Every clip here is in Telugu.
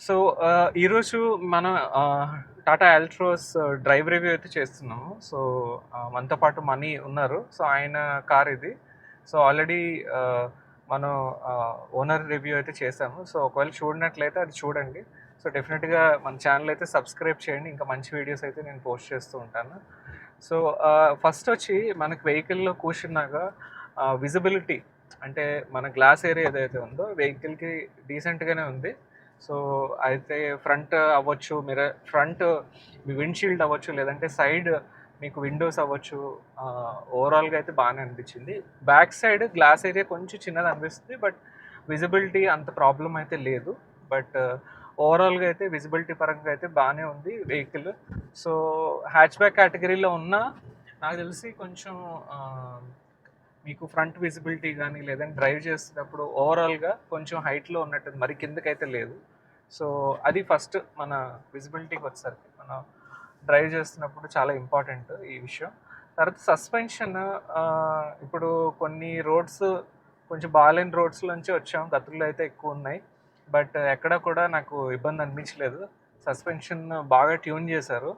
సో ఈరోజు మనం టాటా అల్ట్రోస్ డ్రైవ్ రివ్యూ అయితే చేస్తున్నాము. సో, మనతో పాటు మనీ ఉన్నారు. సో, ఆయన కార్ ఇది. సో, ఆల్రెడీ మనం ఓనర్ రివ్యూ అయితే చేసాము. సో, ఒకవేళ చూడనట్లయితే అది చూడండి. సో, డెఫినెట్‌గా మన ఛానల్ అయితే సబ్స్క్రైబ్ చేయండి. ఇంకా మంచి వీడియోస్ అయితే నేను పోస్ట్ చేస్తూ ఉంటాను. సో, ఫస్ట్ వచ్చి మనకి వెహికల్‌లో కూర్చున్నాక విజిబిలిటీ అంటే మన గ్లాస్ ఏరియా ఏదైతే ఉందో వెహికల్‌కి డీసెంట్‌గానే ఉంది. సో, అయితే ఫ్రంట్ అవ్వచ్చు, మిర్రర్ ఫ్రంట్ మీ విండ్‌షీల్డ్ అవ్వచ్చు, లేదంటే సైడ్ మీకు విండోస్ అవ్వచ్చు. ఓవరాల్‌గా అయితే బాగానే అనిపించింది. బ్యాక్ సైడ్ గ్లాస్ ఏరియా కొంచెం చిన్నది అనిపిస్తుంది. బట్ విజిబిలిటీ అంత ప్రాబ్లమ్ అయితే లేదు. బట్ ఓవరాల్‌గా అయితే విజిబిలిటీ పరంగా అయితే బాగానే ఉంది వెహికల్. సో, హ్యాచ్‌బ్యాక్ కేటగిరీలో ఉన్నా నాకు తెలిసి కొంచెం మీకు ఫ్రంట్ విజిబిలిటీ కానీ లేదంటే డ్రైవ్ చేసేటప్పుడు ఓవరాల్‌గా కొంచెం హైట్‌లో ఉన్నట్టు మరి కిందకైతే లేదు. సో, అది ఫస్ట్ మన విజిబిలిటీకి వచ్చేసరికి మనం డ్రైవ్ చేస్తున్నప్పుడు చాలా ఇంపార్టెంట్ ఈ విషయం. తర్వాత సస్పెన్షన్ ఇప్పుడు కొన్ని రోడ్స్ కొంచెం బాగాలేని రోడ్స్‌లోంచి వచ్చాం. గతుల్లో అయితే ఎక్కువ ఉన్నాయి బట్ ఎక్కడ కూడా నాకు ఇబ్బంది అనిపించలేదు. సస్పెన్షన్ బాగా ట్యూన్ చేశారు.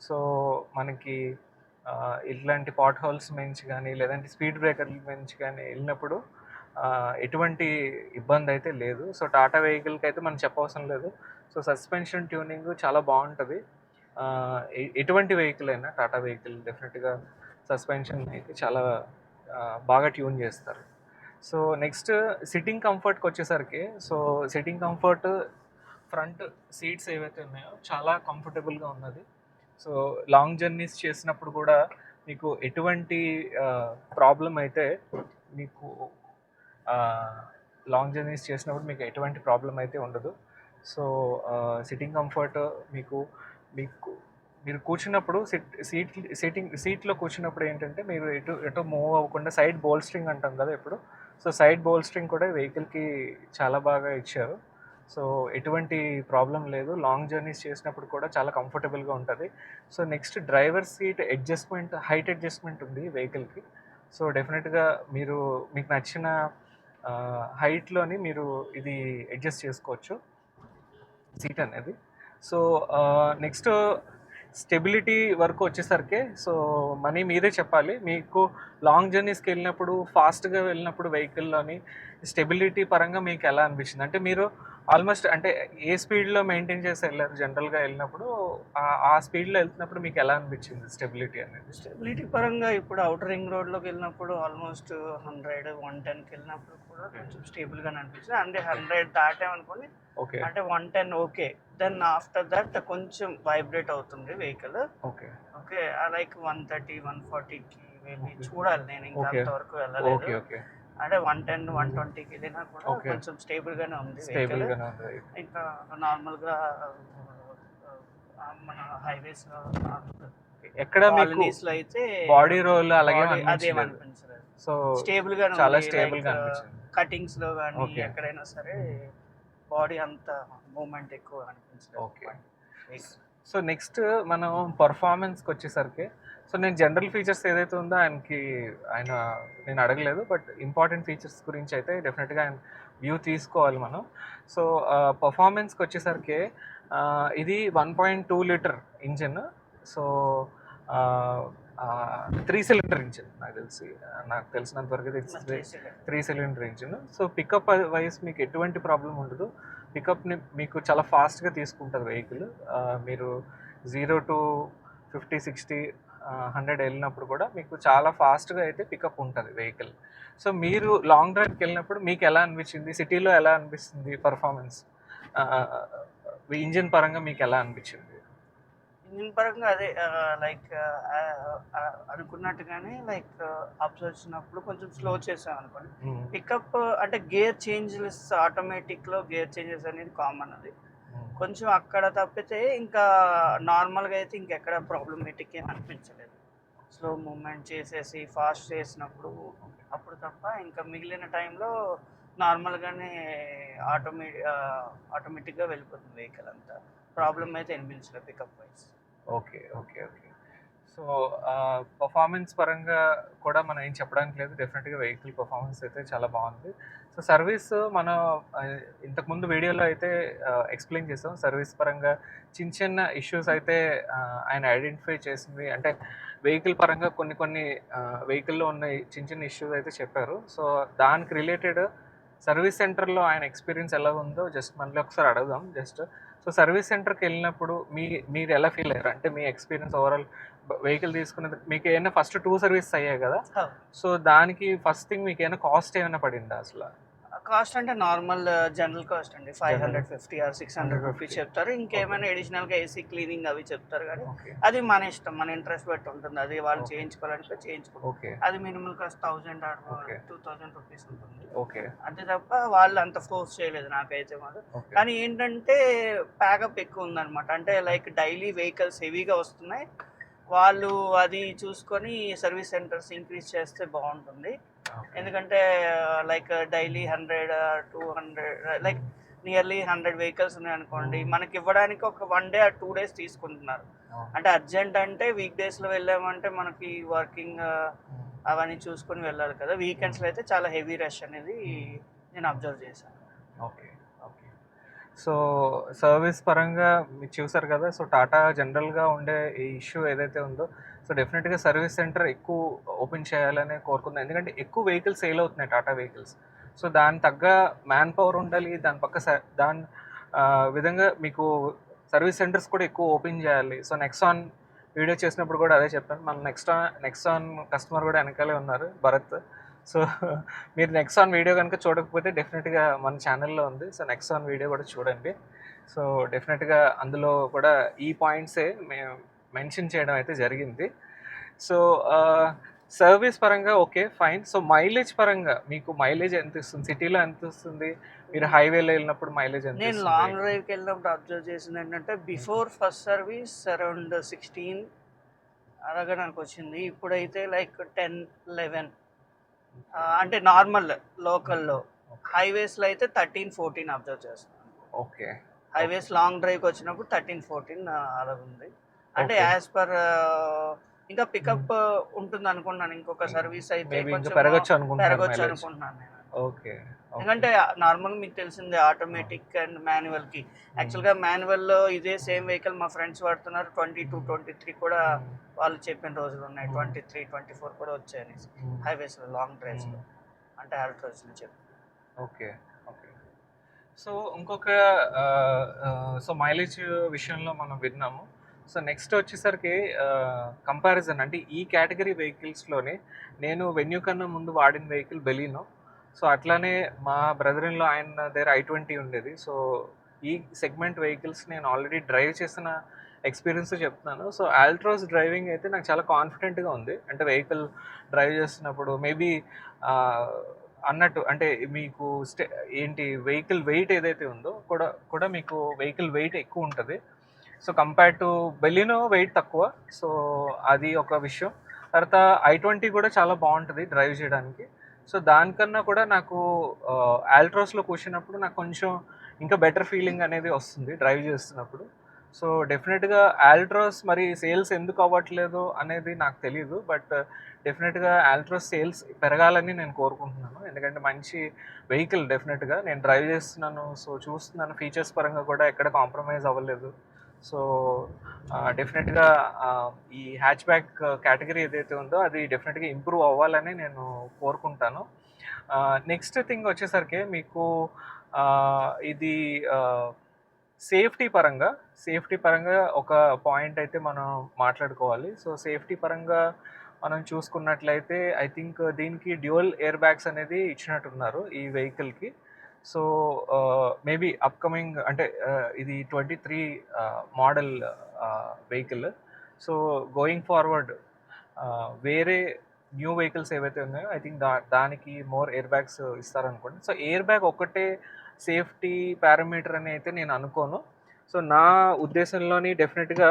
సో, మనకి ఇట్లాంటి పాట్ హోల్స్ నుంచి కానీ లేదంటే స్పీడ్ బ్రేకర్ల నుంచి కానీ వెళ్ళినప్పుడు ఎటువంటి ఇబ్బంది అయితే లేదు. సో, టాటా వెహికల్కి అయితే మనం చెప్పవసరం లేదు. సో, సస్పెన్షన్ ట్యూనింగ్ చాలా బాగుంటుంది ఎటువంటి వెహికల్ అయినా టాటా వెహికల్ డెఫినెట్‌గా సస్పెన్షన్ అయితే చాలా బాగా ట్యూన్ చేస్తారు. సో, నెక్స్ట్ సిట్టింగ్ కంఫర్ట్కి వచ్చేసరికి so, sitting comfort front seats ఏవైతే ఉన్నాయో చాలా కంఫర్టబుల్‌గా ఉన్నది. సో, లాంగ్ జర్నీస్ చేసినప్పుడు కూడా మీకు ఎటువంటి ప్రాబ్లం అయితే మీకు లాంగ్ జర్నీస్ చేసినప్పుడు మీకు ఎటువంటి ప్రాబ్లం అయితే ఉండదు. సో, సిట్టింగ్ కంఫర్ట్ మీకు మీకు మీరు కూర్చున్నప్పుడు సిట్ సీట్ సీటింగ్ సీట్‌లో కూర్చున్నప్పుడు ఏంటంటే మీరు ఎటు ఎటు మూవ్ అవ్వకుండా సైడ్ బోల్స్ట్రింగ్ అంటాం కదా! ఇప్పుడు. సో, సైడ్ బోల్స్ట్రింగ్ కూడా వెహికల్‌కి చాలా బాగా ఇచ్చారు. సో, ఎటువంటి ప్రాబ్లం లేదు. లాంగ్ జర్నీస్ చేసినప్పుడు కూడా చాలా కంఫర్టబుల్‌గా ఉంటుంది so, next driver seat adjustment height adjustment ఉంది వెహికల్‌కి. సో, డెఫినెట్‌గా మీరు మీకు నచ్చిన హైట్‌లోని మీరు ఇది అడ్జస్ట్ చేసుకోవచ్చు. సీట్ అనేది. సో, నెక్స్ట్ స్టెబిలిటీ వరకు వచ్చేసరికి సో, మనీ మీరే చెప్పాలి. మీకు లాంగ్ జర్నీస్కి వెళ్ళినప్పుడు ఫాస్ట్‌గా వెళ్ళినప్పుడు వెహికల్‌లోని స్టెబిలిటీ పరంగా మీకు ఎలా అనిపించింది? అంటే మీరు ఆల్మోస్ట్ అంటే ఏ స్పీడ్‌లో మెయింటైన్ చేసి ఎళ్ళారు జనరల్‌గా ఎళ్ళినప్పుడు? ఆహ్, ఆ స్పీడ్‌లో ఎళ్తున్నప్పుడు మీకు ఎలా అనిపించింది స్టెబిలిటీ అనేది? స్టెబిలిటీ పరంగా ఇప్పుడు ఔటర్ రింగ్ రోడ్‌లోకి వెళ్ళినప్పుడు ఆల్మోస్ట్ 100, 110కి వెళ్ళినప్పుడు కూడా కొంచెం స్టేబుల్‌గానే అనిపించింది. అంటే 100 దాటామనుకోండి ఓకే. అంటే 110 ఓకే. దెన్ ఆఫ్టర్ దట్ కొంచెం వైబ్రేట్ అవుతుంది వెహికల్. ఓకే. ఓకే. లైక్ 130, 140కి మేబీ ఓకే. చూడాలి. నేను ఇంకా. అంతవరకు ఓకే. వెళ్ళలేదు. ఓకే. అంటే 110, 120కి వెళ్ళినా కూడా. కొంచెం స్టేబుల్‌గానే ఉంది వెహికల్. స్టేబుల్‌గానే ఉంది. ఇంకా నార్మల్‌గా ఆహ్, మన హైవేస్‌లో ఎక్కడ కాలనీస్‌లో అయితే బాడీ రోల్ అలాగే అనిపించలేదు. సో, స్టేబుల్‌గానే చాలా ఉంది. స్టేబుల్‌గా లైక్ అనిపించింది. కటింగ్స్‌లో గానీ ఓకే. ఎక్కడైనా సరే బాడీ అంత మూవ్‌మెంట్ ఎక్కువ అనిపించలేదు. ఓకే. సో, నెక్స్ట్ మనం పర్ఫార్మెన్స్‌కి వచ్చేసరికి సో, నేను జనరల్ ఫీచర్స్ ఏదైతే ఉందో ఆయనకి ఆయన నేను అడగలేదు. బట్ ఇంపార్టెంట్ ఫీచర్స్ గురించి అయితే డెఫినెట్‌గా ఆయన వ్యూ తీసుకోవాలి మనం. సో, పర్ఫార్మెన్స్‌కి వచ్చేసరికి ఇది 1.2 litre engine. So, 3 cylinder engine నాకు తెలిసి. నాకు తెలిసినంత వరకు అయితే three three cylinder engine. So, pickup wise మీకు ఎటువంటి ప్రాబ్లమ్ ఉండదు. పికప్‌ని మీకు చాలా ఫాస్ట్‌గా తీసుకుంటది వెహికల్. మీరు 0-50, 60 ఆహ్, 100 ఎళ్ళినప్పుడు కూడా మీకు చాలా ఫాస్ట్‌గా అయితే పికప్ ఉంటది వెహికల్. సో, మీరు లాంగ్ డ్రైవ్‌కెళ్ళినప్పుడు మీకు ఎలా అనిపించింది? సిటీలో ఎలా అనిపిస్తుంది పర్ఫార్మెన్స్? ఇంజిన్ పరంగా మీకు ఎలా అనిపించింది? ఇంజిన్ పరంగా అదే లైక్ అనుకున్నట్టుగానే లైక్ అప్స్ వచ్చినప్పుడు కొంచెం స్లో చేసాం అనుకోండి. పికప్ అంటే గేర్ చేంజెస్ ఆటోమేటిక్‌లో గేర్ చేంజెస్ అనేది కామన్ అది. కొంచెం అక్కడ తప్పితే ఇంకా నార్మల్‌గా అయితే ఇంకెక్కడ ప్రాబ్లమేటిక్ ఏం అనిపించలేదు. స్లో మూమెంట్ చేసేసి ఫాస్ట్ చేసినప్పుడు అప్పుడు తప్ప ఇంకా మిగిలిన టైంలో నార్మల్‌గానే ఆటోమే ఆటోమేటిక్‌గా వెళ్ళిపోతుంది వెహికల్ అంతా. ప్రాబ్లం అయితే అనిపించలేదు pickup wise okay. Okay. Okay. So, performance పరంగా కూడా మనం ఏం చెప్పడానికి లేదు. డెఫినెట్‌గా వెహికల్ పర్ఫార్మెన్స్ అయితే చాలా బాగుంది. సో సర్వీస్ మనం ఇంతకుముందు వీడియోలో అయితే ఎక్స్ప్లెయిన్ చేసాం. సర్వీస్ పరంగా చిన్న చిన్న ఇష్యూస్ అయితే ఆయన ఐడెంటిఫై చేసింది. అంటే వెహికల్ పరంగా కొన్ని కొన్ని వెహికల్లో ఉన్న చిన్న చిన్న ఇష్యూస్ అయితే చెప్పారు. సో దానికి రిలేటెడ్ సర్వీస్ సెంటర్లో ఆయన ఎక్స్పీరియన్స్ ఎలా ఉందో జస్ట్ మళ్ళీ ఒకసారి అడుగుదాం. జస్ట్ సో సర్వీస్ సెంటర్కి వెళ్ళినప్పుడు మీ మీరు ఎలా ఫీల్ అయ్యారు? అంటే మీ ఎక్స్పీరియన్స్ ఓవరాల్ వెహికల్ తీసుకున్నది మీకు ఏమైనా ఫస్ట్ టూ సర్వీస్ అయ్యాయి కదా. సో దానికి ఫస్ట్ థింగ్ మీకు ఏమైనా కాస్ట్ ఏమైనా పడిందా అసలు? కాస్ట్ అంటే నార్మల్ జనరల్ కాస్ట్ అండి. Five. Hundred fifty or six hundred 150. Rupees చెప్తారు. ఇంకేమైనా అడిషనల్గా ఏసీ క్లీనింగ్ అవి చెప్తారు కానీ అది మన ఇష్టం. మన ఇంట్రెస్ట్ బట్టి ఉంటుంది. అది వాళ్ళు. చేయించుకోవాలంటే చేయించుకో ఓకే. అది minimal cost thousand Okay. Two thousand rupees ఉంటుంది. ఓకే. అంతే తప్ప వాళ్ళు అంత ఫోర్స్ చేయలేదు నాకైతే మాత్రం. కానీ ఏంటంటే ప్యాకప్ ఎక్కువ ఉందన్నమాట. అంటే లైక్ డైలీ వెహికల్స్ హెవీగా వస్తున్నాయి. వాళ్ళు అది చూసుకొని సర్వీస్ సెంటర్స్ ఇంక్రీజ్ చేస్తే బాగుంటుంది. ఎందుకంటే like daily hundred two hundred like nearly hundred vehicles ఉన్నాయి అనుకోండి మనకి ఇవ్వడానికి ఒక వన్ డే టూ డేస్ తీసుకుంటున్నారు. అంటే అర్జెంట్ అంటే వీక్ డేస్లో వెళ్ళామంటే మనకి వర్కింగ్ అవన్నీ చూసుకొని వెళ్ళాలి కదా. వీకెండ్స్లో అయితే చాలా హెవీ రష్ అనేది నేను అబ్జర్వ్ చేశాను. ఓకే. సో సర్వీస్ పరంగా మీరు చూసారు కదా సో టాటా జనరల్గా ఉండే ఈ ఇష్యూ ఏదైతే ఉందో సో డెఫినెట్గా సర్వీస్ సెంటర్ ఎక్కువ ఓపెన్ చేయాలని కోరుకుందాం. ఎందుకంటే ఎక్కువ వెహికల్స్ సేల్ అవుతున్నాయి టాటా వెహికల్స్. సో దాని తగ్గ మ్యాన్ పవర్ ఉండాలి దాని పక్క స- దాని విధంగా మీకు సర్వీస్ సెంటర్స్ కూడా ఎక్కువ ఓపెన్ చేయాలి. సో నెక్స్ట్ ఆన్ వీడియో చేసినప్పుడు కూడా అదే చెప్పాను. మన next on next on customer కూడా వెనకాలే ఉన్నారు భరత్. సో మీరు నెక్స్ట్ ఆన్ వీడియో కనుక చూడకపోతే డెఫినెట్గా మన ఛానల్లో ఉంది. సో నెక్స్ట్ ఆన్ వీడియో కూడా చూడండి. సో డెఫినెట్గా అందులో కూడా ఈ పాయింట్సే మేము మెన్షన్ చేయడం అయితే జరిగింది. సో సర్వీస్ పరంగా ఓకే ఫైన్ సో మైలేజ్ పరంగా మీకు మైలేజ్ ఎంత ఇస్తుంది? సిటీలో ఎంత ఇస్తుంది? మీరు హైవేలో వెళ్ళినప్పుడు మైలేజ్ ఎంత నేను? లాంగ్ డ్రైవ్కి వెళ్ళినప్పుడు అబ్జర్వ్ చేసింది ఏంటంటే before first service around sixteen అలాగే నాకు వచ్చింది. ఇప్పుడైతే లైక్ టెన్ లెవెన్ అంటే నార్మల్ లోకల్లో హైవేస్లో అయితే థర్టీన్ ఫోర్టీన్ అబ్జర్వ్ చేస్తున్నాను ఓకే. హైవేస్ లాంగ్ డ్రైవ్కి వచ్చినప్పుడు థర్టీన్ ఫోర్టీన్ అలా ఉంది. అంటే. యాజ్ పర్ ఇంకా పికప్ ఉంటుంది అనుకున్నాను ఇంకొక సర్వీస్ అయితే పెరగచ్చు అనుకుంటున్నాను. అనుకుంటున్నాను నేను. ఓకే ఎందుకంటే నార్మల్ మీకు తెలిసిందే ఆటోమేటిక్ అండ్ మాన్యువల్కి. యాక్చువల్గా మాన్యువల్లో ఇదే సేమ్ వెహికల్ మా ఫ్రెండ్స్ వాడుతున్నారు. ట్వంటీ టూ ట్వంటీ త్రీ కూడా వాళ్ళు చెప్పిన రోజులు ఉన్నాయి. Hmm. Twenty three twenty four కూడా వచ్చాయని హైవేస్లో లాంగ్ డ్రైవ్స్లో. అంటే ఆల్ట్రోస్లో చెప్పి. Okay okay. సో ఇంకొక సో మైలేజ్ విషయంలో మనం విన్నాము. సో నెక్స్ట్ వచ్చేసరికి కంపారిజన్ అంటే ఈ కేటగిరీ వెహికల్స్లోనే నేను వెన్యూ కన్నా ముందు వాడిన వెహికల్ బెలీనో సో అట్లానే మా బ్రదర్ ఇన్లో ఆయన దగ్గర ఐ ట్వంటీ ఉండేది. సో ఈ సెగ్మెంట్ వెహికల్స్ నేను ఆల్రెడీ డ్రైవ్ చేసిన ఎక్స్పీరియన్స్ చెప్తున్నాను. సో ఆల్ట్రోస్ డ్రైవింగ్ అయితే నాకు చాలా కాన్ఫిడెంట్గా ఉంది. అంటే వెహికల్ డ్రైవ్ చేస్తున్నప్పుడు మేబీ అన్నట్టు అంటే మీకు స్టే ఏంటి వెహికల్ వెయిట్ ఏదైతే ఉందో కూడా కూడా మీకు వెహికల్ వెయిట్ ఎక్కువ ఉంటుంది. So compare to Baleno weight తక్కువ. సో అది ఒక విషయం. తర్వాత ఐ ట్వంటీ కూడా చాలా బాగుంటుంది డ్రైవ్ చేయడానికి. సో దానికన్నా కూడా నాకు ఆల్ట్రోస్లో కూర్చున్నప్పుడు నాకు కొంచెం ఇంకా బెటర్ ఫీలింగ్ అనేది వస్తుంది డ్రైవ్ చేస్తున్నప్పుడు. సో డెఫినెట్గా ఆల్ట్రోస్ మరి సేల్స్ ఎందుకు అవ్వట్లేదు అనేది నాకు తెలియదు బట్ డెఫినెట్గా ఆల్ట్రోస్ సేల్స్ పెరగాలని నేను కోరుకుంటున్నాను. ఎందుకంటే మంచి వెహికల్ డెఫినెట్గా నేను డ్రైవ్ చేస్తున్నాను సో చూస్తున్నాను ఫీచర్స్ పరంగా కూడా ఎక్కడ కాంప్రమైజ్ అవ్వలేదు. సో డెఫినెట్గా ఈ హ్యాచ్ బ్యాక్ కేటగిరీ ఏదైతే ఉందో అది డెఫినెట్గా ఇంప్రూవ్ అవ్వాలని నేను కోరుకుంటాను. నెక్స్ట్ థింగ్ వచ్చేసరికి మీకు ఇది సేఫ్టీ పరంగా సేఫ్టీ పరంగా ఒక పాయింట్ అయితే మనం మాట్లాడుకోవాలి. సో సేఫ్టీ పరంగా మనం చూసుకున్నట్లయితే ఐ థింక్ దీనికి డ్యూయల్ ఎయిర్ బ్యాగ్స్ అనేది ఇచ్చినట్టున్నారు ఈ వెహికల్కి సో మేబీ అప్కమింగ్ అంటే ఇది twenty three model vehicle. So going forward వేరే న్యూ వెహికల్స్ ఏవైతే ఉన్నాయో ఐ థింక్ దా దానికి మోర్ ఎయిర్ బ్యాగ్స్ ఇస్తారనుకోండి. సో ఎయిర్ బ్యాగ్ ఒక్కటే సేఫ్టీ పారామీటర్ అని అయితే నేను అనుకోను. సో నా ఉద్దేశంలోని డెఫినెట్గా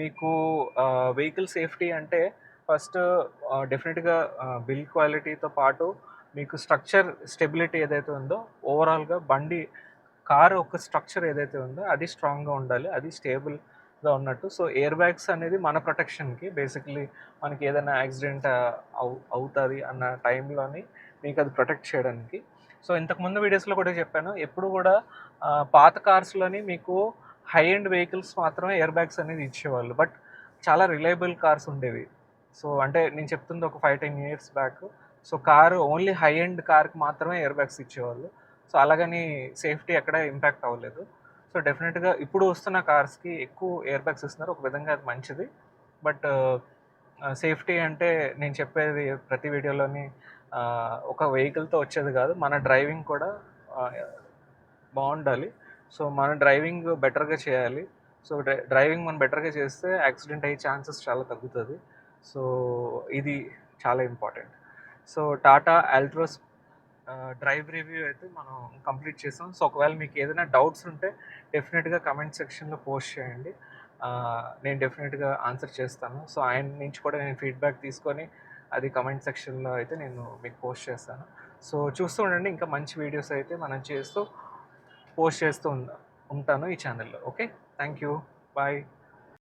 మీకు వెహికల్ సేఫ్టీ అంటే ఫస్ట్ డెఫినెట్గా బిల్ క్వాలిటీతో పాటు మీకు స్ట్రక్చర్ స్టెబిలిటీ ఏదైతే ఉందో ఓవరాల్గా బండి కారు ఒక స్ట్రక్చర్ ఏదైతే ఉందో అది స్ట్రాంగ్గా ఉండాలి అది స్టేబుల్గా ఉన్నట్టు. సో ఎయిర్ బ్యాగ్స్ అనేది మన ప్రొటెక్షన్కి బేసిక్లీ మనకి ఏదైనా యాక్సిడెంట్ అవు అవుతుంది అన్న టైంలోని మీకు అది ప్రొటెక్ట్ చేయడానికి. సో ఇంతకుముందు వీడియోస్లో కూడా చెప్పాను ఎప్పుడు కూడా పాత కార్స్లోని మీకు హై ఎండ్ వెహికల్స్ మాత్రమే ఎయిర్ బ్యాగ్స్ అనేది ఇచ్చేవాళ్ళు. బట్ చాలా రిలయబుల్ కార్స్ ఉండేవి. సో అంటే నేను చెప్తుంది ఒక five ten years back so car only high end కార్కి మాత్రమే ఎయిర్ బ్యాగ్స్ ఇచ్చేవాళ్ళు. సో అలాగని సేఫ్టీ ఎక్కడ ఇంపాక్ట్ అవ్వలేదు. సో డెఫినెట్గా ఇప్పుడు వస్తున్న కార్స్కి ఎక్కువ ఎయిర్ బ్యాగ్స్ ఇస్తున్నారు. ఒక విధంగా అది మంచిది. బట్ సేఫ్టీ అంటే నేను చెప్పేది ప్రతి వీడియోలోని ఒక వెహికల్తో వచ్చేది కాదు. మన డ్రైవింగ్ కూడా బాగుండాలి. సో మన డ్రైవింగ్ బెటర్గా చేయాలి. సో డ్రైవింగ్ మనం బెటర్గా చేస్తే యాక్సిడెంట్ అయ్యే ఛాన్సెస్ చాలా తగ్గుతుంది. సో ఇది చాలా important. So Tata Altroz drive review అయితే మనం కంప్లీట్ చేసాం. సో ఒకవేళ మీకు ఏదైనా డౌట్స్ ఉంటే డెఫినెట్గా కమెంట్ సెక్షన్లో పోస్ట్ చేయండి. నేను డెఫినెట్గా ఆన్సర్ చేస్తాను. సో ఆయన నుంచి కూడా నేను ఫీడ్బ్యాక్ తీసుకొని అది కమెంట్ సెక్షన్లో అయితే నేను మీకు పోస్ట్ చేస్తాను. సో చూస్తూ ఉండండి. ఇంకా మంచి వీడియోస్ అయితే మనం చేస్తూ పోస్ట్ చేస్తూ ఉంటాను ఈ ఛానల్లో ఓకే థ్యాంక్ యూ బాయ్